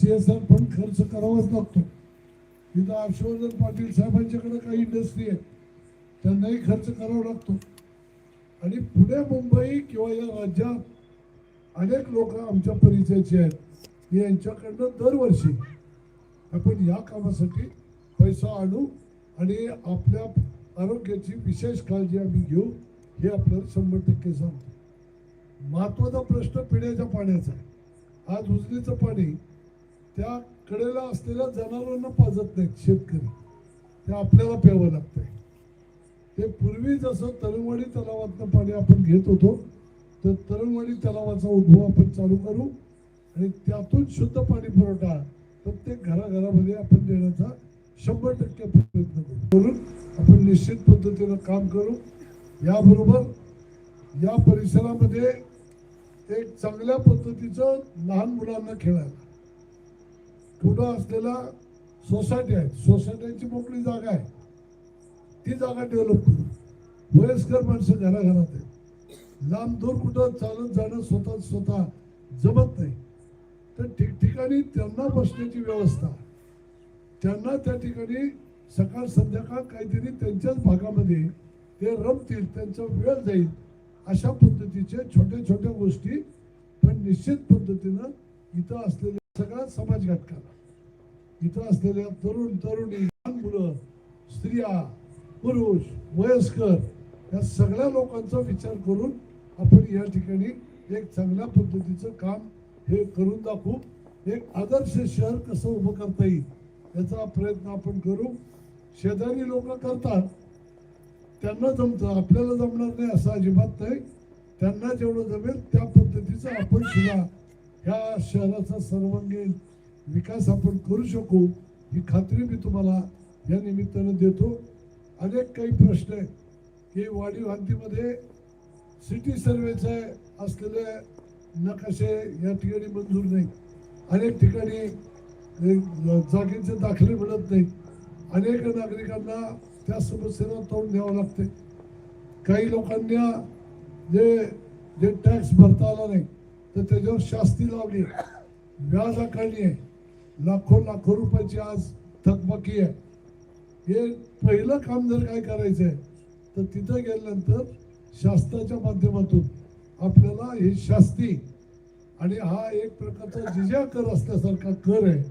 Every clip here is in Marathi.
सी एस आर फंड खर्च करावाच लागतो. तिथं हर्षवर्धन पाटील साहेबांच्याकडे काही इंडस्ट्री आहे त्यांनाही खर्च करावा लागतो. आणि पुणे मुंबई किंवा या राज्यात अनेक लोक आमच्या परिचयाचे आहेत. यांच्याकडनं दरवर्षी आपण या कामासाठी पैसा आणू आणि आपल्या आरोग्याची विशेष काळजी आम्ही घेऊ हे आपल्याला शंभर टक्के सांगतो. महत्त्वाचा प्रश्न पिण्याच्या पाण्याचा आहे. आज उजनीचं पाणी त्या कडेला असलेल्या जनावरांना पाजत नाहीत शेतकरी. ते आपल्याला प्यावं लागतंय. ते पूर्वी जसं तरुणवाडी तलावातनं पाणी आपण घेत होतो तर तरुणवाडी तलावाचा उद्भव आपण चालू करू आणि त्यातून शुद्ध पाणी पुरवठा प्रत्येक घराघरामध्ये आपण देण्याचा शंभर टक्के प्रयत्न करू. करून आपण निश्चित पद्धतीनं काम करू. याबरोबर या परिसरामध्ये एक चांगल्या पद्धतीचं लहान मुलांना खेळायला. पुढं असलेला सोसायटी आहे. सोसायट्यांची मोकळी जागा आहे. ती जागा डेव्हलप करू. वयस्कर माणसं घराघरात आहेत. लांब दूर कुठं चालत जाणं स्वतः स्वतः जमत नाही. तर ठिकठिकाणी त्यांना बसण्याची व्यवस्था. त्यांना त्या ठिकाणी सकाळ संध्याकाळ काहीतरी त्यांच्याच भागामध्ये ते रमतील त्यांचा वेळ जाईल अशा पद्धतीचे छोट्या छोट्या गोष्टी पण निश्चित पद्धतीनं इथं असलेल्या सगळ्या समाज घटकाला इथं असलेल्या तरुण तरुणी लहान मुलं स्त्रिया पुरुष वयस्कर या सगळ्या लोकांचा विचार करून आपण या ठिकाणी एक चांगल्या पद्धतीचं काम हे करून दाखवू. एक आदर्श शहर कसं उभं करता येईल याचा प्रयत्न आपण करू. शेजारी लोक करतात. त्यांना जमतं. आपल्याला जमणार नाही असं अजिबात नाही. त्यांना जेवढं जमेल त्या पद्धतीचं आपण सुद्धा ह्या शहराचा सर्वांगीण विकास आपण करू शकू ही खात्री मी तुम्हाला या निमित्तानं देतो. अनेक काही प्रश्न आहेत. की वाढीव हद्दीमध्ये सिटी सर्वेचे असलेले नकाशे या ठिकाणी मंजूर नाही अनेक ठिकाणी जागेचे दाखले मिळत नाही अनेक नागरिकांना त्या समस्येला तोंड द्यावं लागते काही लोकांना जे जे टॅक्स भरता आला नाही तर त्याच्यावर शास्ती लावली. व्याज आकारणी आहे लाखो लाखो रुपयाची आज थकबाकी आहे. हे पहिलं काम जर काय करायचं आहे तर तिथं गेल्यानंतर शास्त्राच्या माध्यमातून आपल्याला हे शास्ती आणि हा एक प्रकारचा जिजा कर असल्यासारखा कर आहे.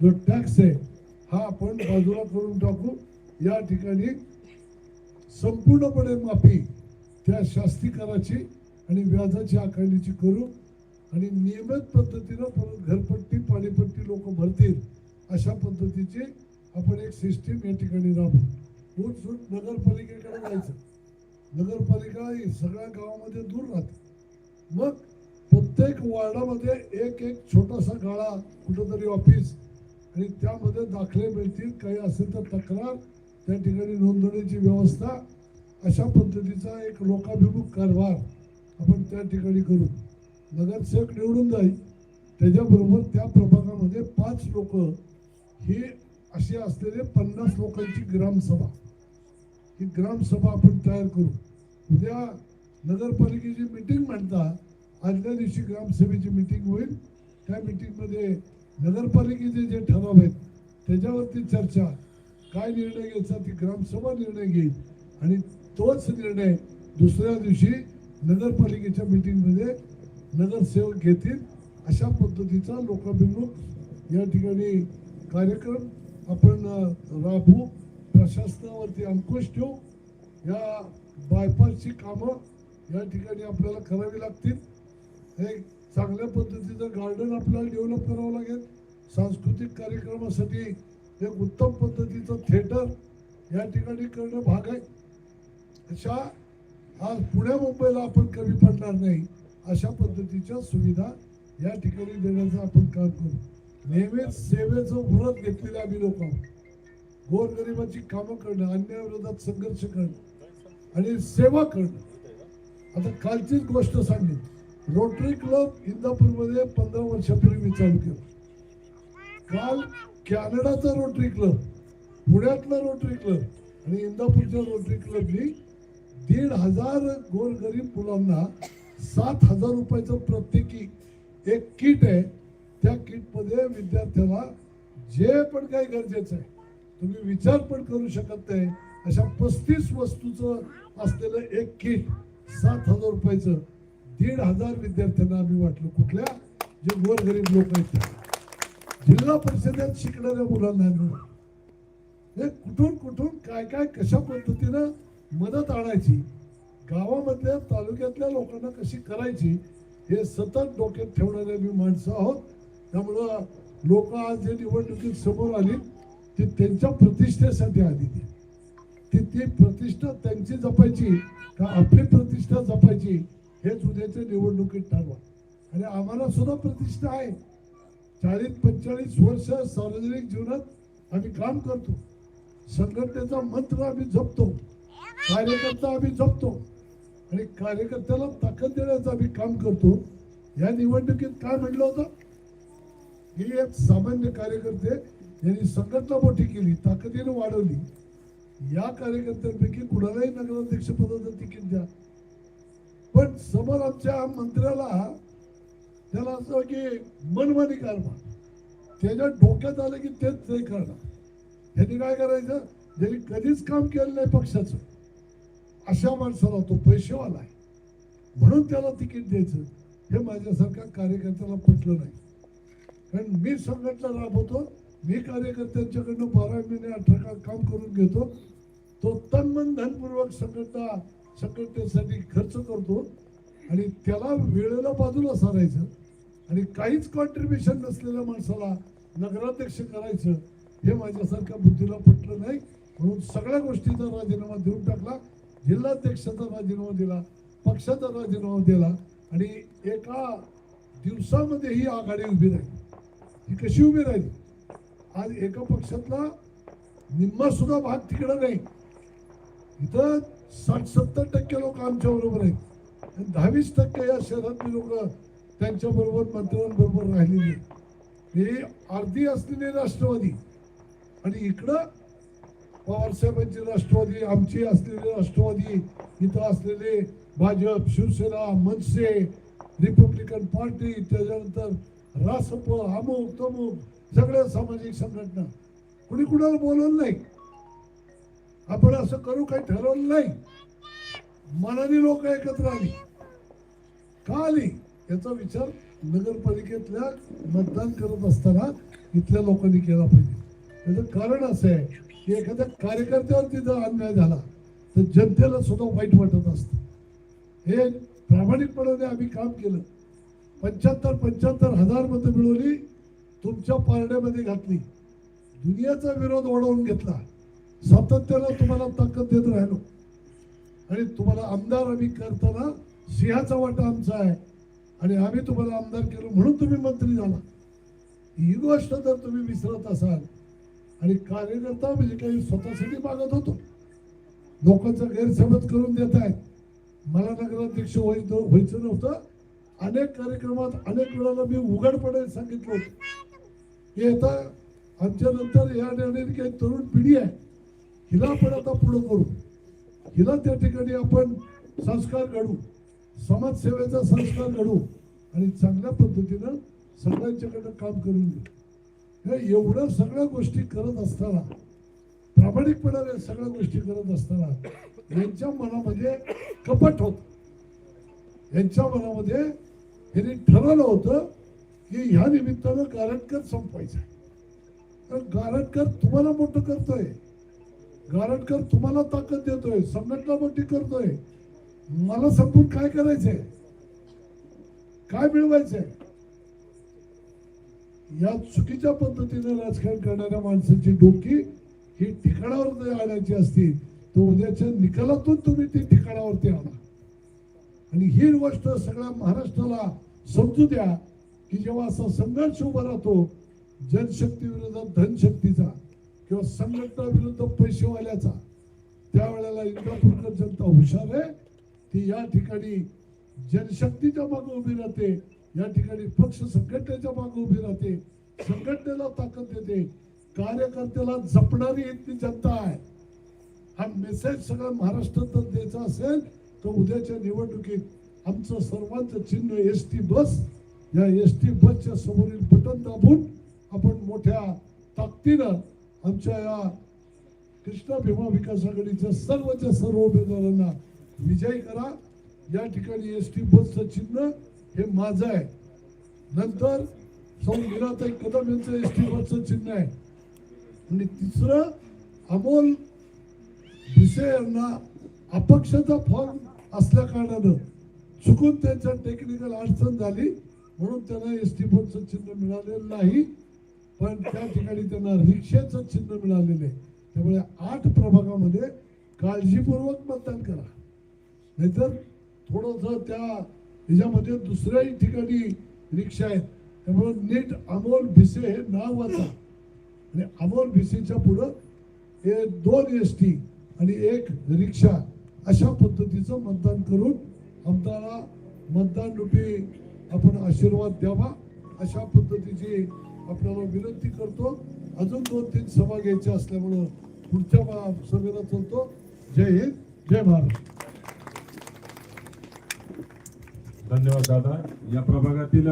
जो टॅक्स आहे हा आपण बाजूला करून टाकू. या ठिकाणी संपूर्णपणे माफी त्या शास्ती कराची आणि व्याजाची आकारणीची करू. आणि नियमित पद्धतीनं परत घरपट्टी पाणीपट्टी लोक भरतील अशा पद्धतीची आपण एक सिस्टीम या ठिकाणी राबू उठ सुट नगरपालिकेकडे जायचं. नगरपालिका ही सगळ्या गावामध्ये दूर राहते. मग प्रत्येक वार्डामध्ये एक एक छोटासा गाळा कुठंतरी ऑफिस आणि त्यामध्ये दाखले मिळतील काही असेल तर तक्रार त्या ठिकाणी नोंदणीची व्यवस्था अशा पद्धतीचा एक लोकाभिमुख कारभार आपण त्या ठिकाणी करू. नगरसेवक निवडून जाईल. त्याच्याबरोबर त्या प्रभागामध्ये पाच लोक ही अशी असलेले पन्नास लोकांची ग्रामसभा. ही ग्रामसभा आपण तयार करू. उद्या नगरपालिकेची मिटिंग म्हणता आदल्या दिवशी ग्रामसभेची मिटिंग होईल. त्या मिटिंगमध्ये नगरपालिकेचे जे ठराव आहेत त्याच्यावरती चर्चा. काय निर्णय घ्यायचा ती ग्रामसभा निर्णय घेईल. आणि तोच निर्णय दुसऱ्या दिवशी नगरपालिकेच्या मिटिंगमध्ये नगरसेवक घेतील अशा पद्धतीचा लोकाभिमुख या ठिकाणी कार्यक्रम आपण राबवू प्रशासनावरती अंकुश ठेवू. या बायपासची कामं या ठिकाणी आपल्याला करावी लागतील. एक चांगल्या पद्धतीचं गार्डन आपल्याला डेव्हलप करावं लागेल. सांस्कृतिक कार्यक्रमासाठी एक उत्तम पद्धतीचं थिएटर या ठिकाणी करणं भाग आहे. अशा आज पुण्या मुंबईला आपण कमी पडणार नाही. अशा पद्धतीच्या सुविधा या ठिकाणी देण्याचा आपण काम करू. नेहमीच सेवेचं व्रत घेतलेले आम्ही लोक आहोत. गोरगरिबाची कामं करणं अन्यायाविरोधात संघर्ष करणं आणि सेवा करणं. आता कालचीच गोष्ट सांगेन. रोटरी क्लब इंदापूरमध्ये पंधरा वर्षापूर्वी मी चालू केलं. काल कॅनडाचा रोटरी क्लब पुण्यातला रोटरी क्लब आणि इंदापूरच्या रोटरी क्लबनी दीड हजार गोरगरीब मुलांना सात हजार रुपयाचं प्रत्येकी एक किट आहे. त्या किटमध्ये विद्यार्थ्याला जे पण काही गरजेचं आहे तुम्ही विचार पण करू शकत नाही. अशा पस्तीस वस्तूचं असलेलं एक किट सात हजार रुपयाचं दीड हजार विद्यार्थ्यांना आम्ही वाटलं. कुठल्या? जे गोरगरीब लोक आहेत जिल्हा परिषदेत शिकणाऱ्या मुलांना हे कुठून कुठून काय काय कशा पद्धतीनं मदत आणायची गावामधल्या तालुक्यातल्या लोकांना कशी करायची हे सतत डोक्यात ठेवणारे मी माणसं आहोत. त्यामुळं लोक आज जे निवडणुकीत समोर आली ती त्यांच्या प्रतिष्ठेसाठी आली ती ती प्रतिष्ठा त्यांची जपायची का आपली प्रतिष्ठा जपायची हेच उद्याच्या निवडणुकीत ठरवा. आणि आम्हाला सुद्धा प्रतिष्ठा आहे. चाळीस पंचेचाळीस वर्ष सार्वजनिक जीवनात आम्ही काम करतो. संघटनेचा मंत्र आम्ही जपतो. कार्यकर्ता आम्ही जपतो. आणि कार्यकर्त्याला ताकद देण्याचं आम्ही काम करतो. या निवडणुकीत काय म्हटलं होतं? हे एक सामान्य कार्यकर्ते यांनी संघटना मोठी केली ताकदीने वाढवली. या कार्यकर्त्यांपैकी कुणालाही नगराध्यक्ष पदाचं तिकीट द्या. पण समोर आमच्या मंत्र्याला त्याला असं की मनमानी कारभार त्याच्या डोक्यात आलं की तेच ते करणार. ह्यांनी काय करायचं? ज्यांनी कधीच काम केलं नाही पक्षाचं अशा माणसाला तो पैसेवाला आहे म्हणून त्याला तिकीट द्यायचं. हे माझ्यासारख्या कार्यकर्त्याला पटलं नाही. कारण मी संघटना राबवतो मी कार्यकर्त्यांच्याकडनं बारा महिने अठरा काम करून घेतो तो तन्मन धनपूर्वक संघटना संघटनेसाठी खर्च करतो आणि त्याला वेळेला बाजूला सारायचं आणि काहीच कॉन्ट्रीब्युशन नसलेल्या माणसाला नगराध्यक्ष करायचं हे माझ्यासारख्या बुद्धीला पटलं नाही. म्हणून सगळ्या गोष्टीचा राजीनामा देऊन टाकला. जिल्हाध्यक्षाचा राजीनामा दिला पक्षाचा राजीनामा दिला आणि एका दिवसामध्ये ही आघाडी उभी राहिली. ही कशी उभी राहिली? आज एका पक्षातला निम्मा सुद्धा भाग तिकडं नाही. इथं साठ सत्तर टक्के लोक आमच्या बरोबर आहेत. आणि दहावीस टक्के या शहरातली लोक त्यांच्या बरोबर मंत्र्यांबरोबर राहिलेली हे अर्धी असलेली राष्ट्रवादी. आणि इकडं पवारसाहेबांची राष्ट्रवादी आमची असलेली राष्ट्रवादी इथं असलेले भाजप शिवसेना मनसे रिपब्लिकन पार्टी त्याच्यानंतर रासप अमुक तमुक सगळ्या सामाजिक संघटना. कुणी कुणाला बोलवलं नाही? आपण असं करू काही ठरवलं नाही. मनाने लोक एकत्र आली. का आली? याचा विचार नगरपालिकेतल्या मतदान करत असताना इथल्या लोकांनी केला पाहिजे. त्याचं कारण असं आहे की एखाद्या कार्यकर्त्यावरती जर अन्याय झाला तर जनतेला सुद्धा वाईट वाटत असतं. हे प्रामाणिकपणाने आम्ही काम केलं. पंच्याहत्तर पंच्याहत्तर हजार मतं मिळवली तुमच्या पारड्यामध्ये घातली. दुनियाचा विरोध वाढवून घेतला. सातत्याला तुम्हाला ताकद देत राहिलो. आणि तुम्हाला आमदार आम्ही करताना सिंहाचा वाटा आमचा आहे. आणि आम्ही तुम्हाला आमदार केलं म्हणून तुम्ही मंत्री झाला. ही गोष्ट जर तुम्ही विसरत असाल आणि कार्यकर्ता म्हणजे काही स्वतःसाठी मागत होतो. लोकांचा गैरसमज करून देत आहेत. मला नगराध्यक्ष व्हायचं व्हायचं नव्हतं. अनेक कार्यक्रमात अनेक वेळाला मी उघडपणे सांगितलं होतं. की आता आमच्या नंतर या येणारी काही तरुण पिढी आहे. हिला आपण आता पुढं करू. हिला त्या ठिकाणी आपण संस्कार घडू समाजसेवेचा संस्कार घडू आणि चांगल्या पद्धतीनं सगळ्यांच्याकडनं काम करून घेऊ. एवढं सगळ्या गोष्टी करत असताना प्रामाणिकपणाने सगळ्या गोष्टी करत असताना यांच्या मनामध्ये कपट होत. यांच्या मनामध्ये यांनी ठरवलं होतं की ह्या निमित्तानं गारटकर संपवायचं तर गारटकर तुम्हाला मोठं करतोय. गारटकर तुम्हाला ताकद देतोय. संघटना मोठी करतोय. मला संपून काय करायचंय? काय मिळवायचंय? या चुकीच्या पद्धतीने राजकारण करणाऱ्या माणसाची डोकी ही ठिकाणावर आणायची असते तर उद्याच्या निकालातून तुम्ही ती ठिकाणावरती आणा. आणि ही गोष्ट सगळ्या महाराष्ट्राला समजू द्या की जेव्हा असा संघर्ष उभा राहतो जनशक्ती विरुद्ध धनशक्तीचा किंवा संघटना विरुद्ध पैसेवाल्याचा त्यावेळेला इंद्रापूरकर जनता हुशार आहे. ती या ठिकाणी जनशक्तीच्या मागे उभी राहते. या ठिकाणी पक्ष संघटनेच्या मागे उभी राहते. संघटनेला ताकद देते. कार्यकर्त्याला जपणारी इथली जनता आहे. हा मेसेज सगळं महाराष्ट्रात जर द्यायचा असेल तर उद्याच्या निवडणुकीत आमचं सर्वांचं चिन्ह एस टी बस या एस टी बसच्या समोरील बटन दाबून आपण मोठ्या ताकदीनं आमच्या या कृष्णा भीमा विकास आघाडीच्या सर्वच्या सर्व उमेदवारांना विजयी करा. या ठिकाणी एस टी बसचं चिन्ह हे माझं आहे. नंतर सौ मीराताई कदम यांचं एस टी बसचं चिन्ह आहे. आणि तिसरं अमोल भिसे यांना अपक्षाचा फॉर्म असल्या कारणानं चुकून त्यांच्या टेक्निकल अडचण झाली म्हणून त्यांना एस टी बसचं चिन्ह मिळालेलं नाही. पण त्या ठिकाणी त्यांना रिक्षेचं चिन्ह मिळालेलं आहे. त्यामुळे आठ प्रभागामध्ये काळजीपूर्वक मतदान करा. नाहीतर थोडंसं त्या याच्यामध्ये दुसऱ्याही ठिकाणी रिक्षा आहेत. त्यामुळे नीट अमोल भिसे हे नाव वाचा. आणि अमोल भिसेच्या पुढं हे दोन एस टी आणि एक रिक्षा अशा पद्धतीचं मतदान करून आमदारा मतदान रूपी आपण आशीर्वाद द्यावा. अशा पद्धतीची आपल्याला विनंती करतो. अजून दोन तीन सभा घ्यायच्या असल्यामुळं पुढच्या सभेला चलतो. जय हिंद जय महाराष्ट्र धन्यवाद दादा. या प्रभागातील